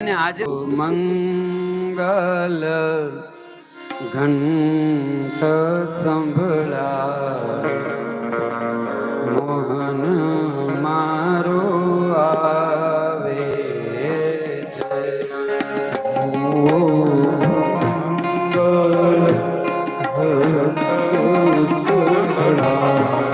અને આજે મંગલ ઘંટ સંભળા મોહન મારો આવે મંગલ ઘંટ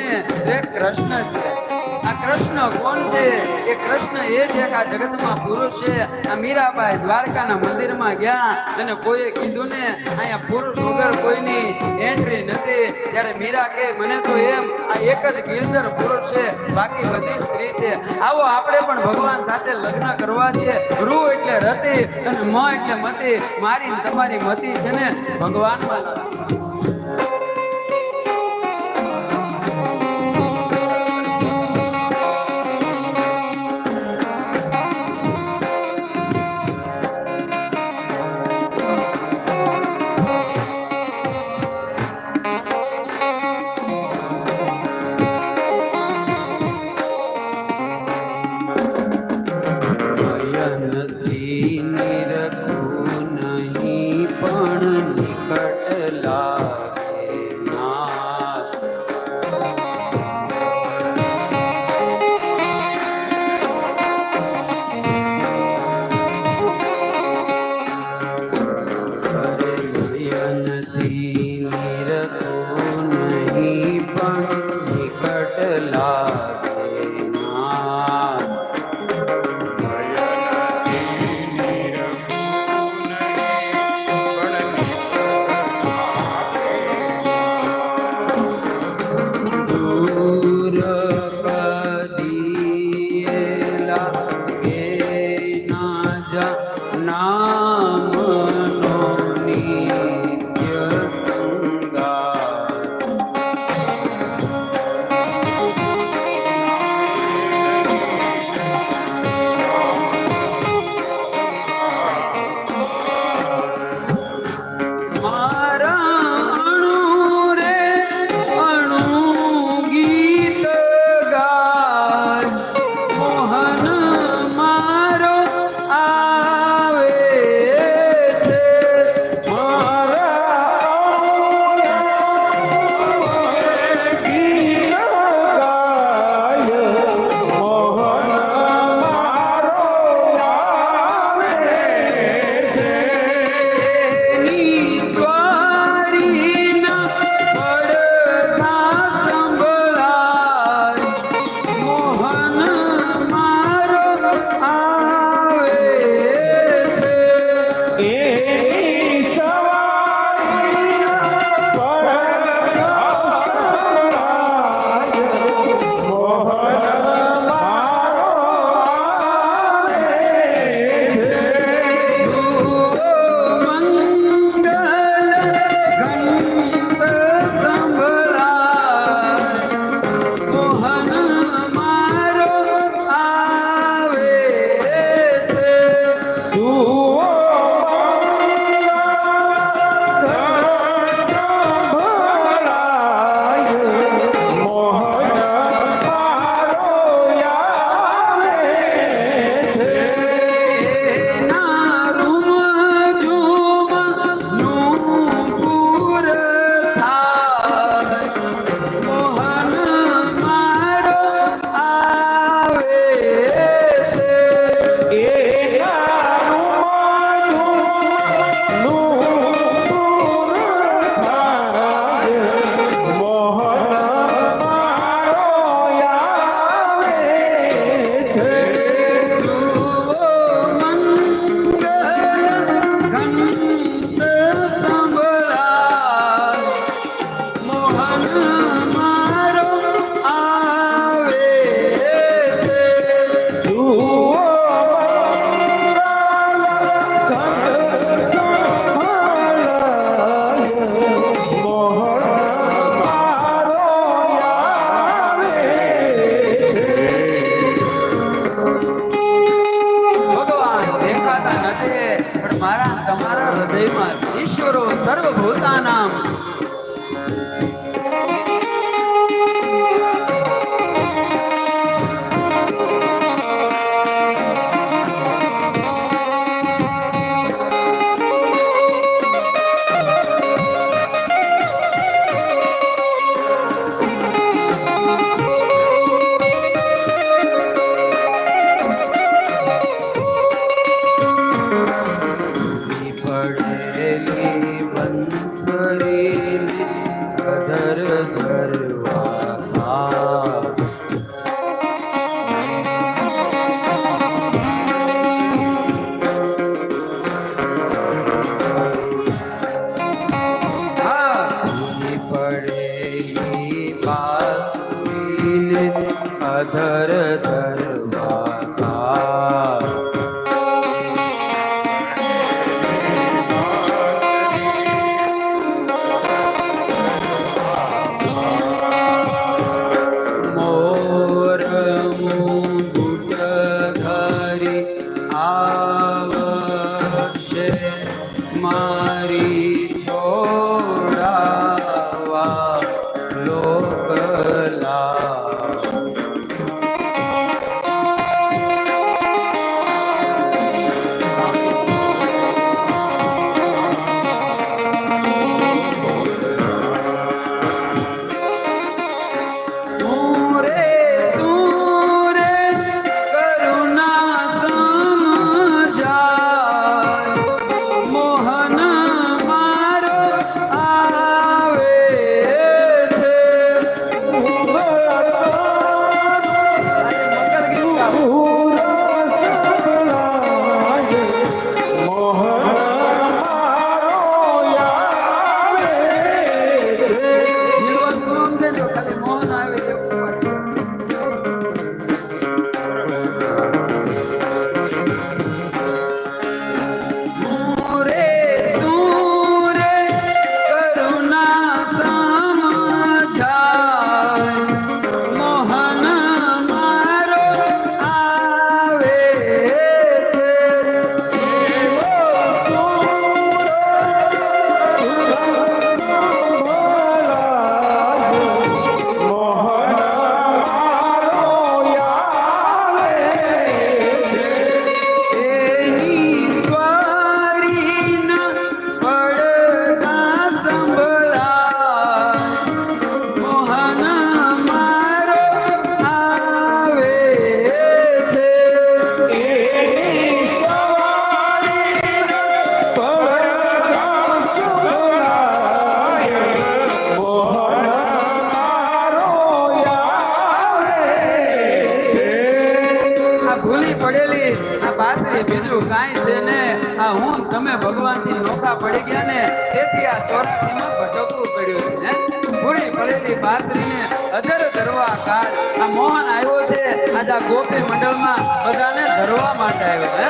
ને એ કૃષ્ણ છે. આ કૃષ્ણ કોણ છે? એ કૃષ્ણ એ છે એક આ જગતમાં પુરુષ છે. આ મીરાબાઈ દ્વારકાના મંદિરમાં ગયા અને કોઈએ કીધું ને, અહીંયા પુરુષ વગર કોઈની એન્ટ્રી નથી. ત્યારે મીરા કે, મને તો એમ, આ એક જ ગિરધર પુરુષ છે, બાકી બધી સ્ત્રી છે. આવો આપણે પણ ભગવાન સાથે લગ્ન કરવા છે રૂ એટલે રતિ અને મ એટલે મતી. મારી તમારી મતી છે ને ભગવાનમાં. Yeah. Ah. તે બાસરીને અધર ધરવા કાર આ મોહન આવ્યો છે. આજ આ ગોપી મંડળમાં બધાને ધરવા માટે આવ્યો છે.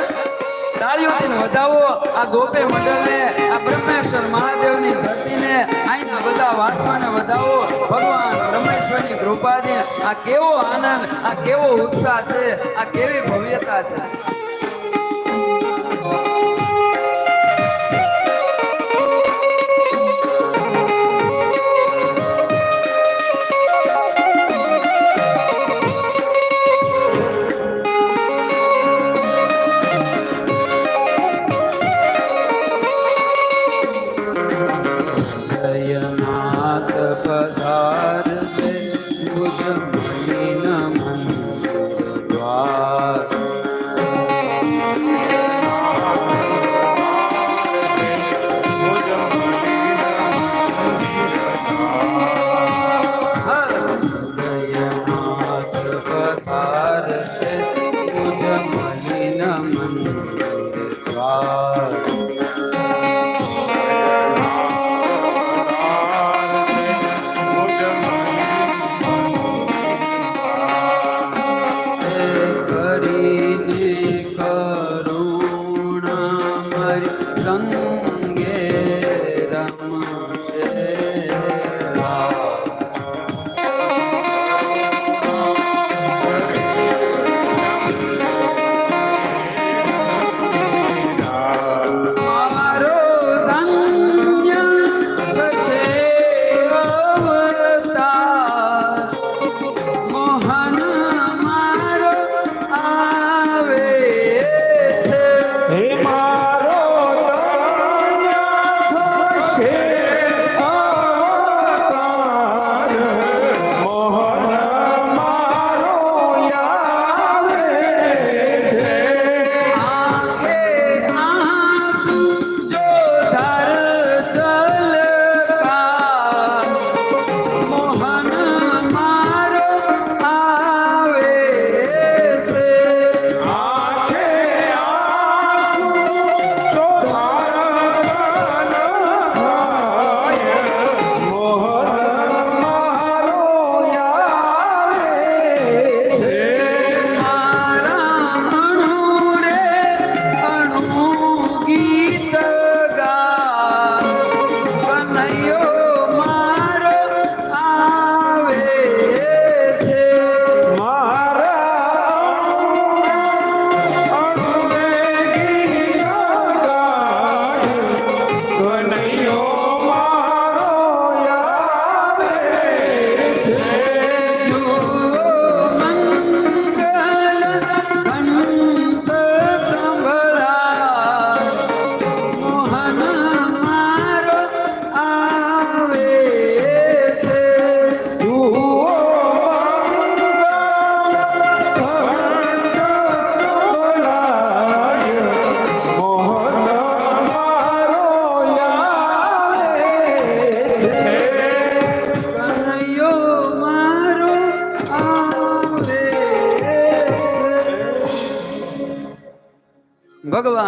તાળીઓથી વધાવો. આ ગોપી મંડળને, આ બ્રહ્મેશ્વર મહાદેવની ધરતીને અહીંના બધા વાસવાને વધાવો. ભગવાન બ્રહ્મેશ્વરની કૃપાને આ કેવો આનંદ, આ કેવો ઉત્સાહ છે, આ કેવી ભવ્યતા છે.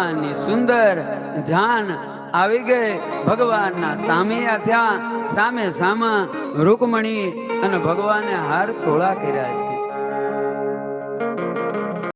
ભગવાનની સુંદર જાન આવી ગઈ. ભગવાનના સામિયા થયા. સામે સામા રૂકમણી અને ભગવાને હાર તોળા કર્યા છે.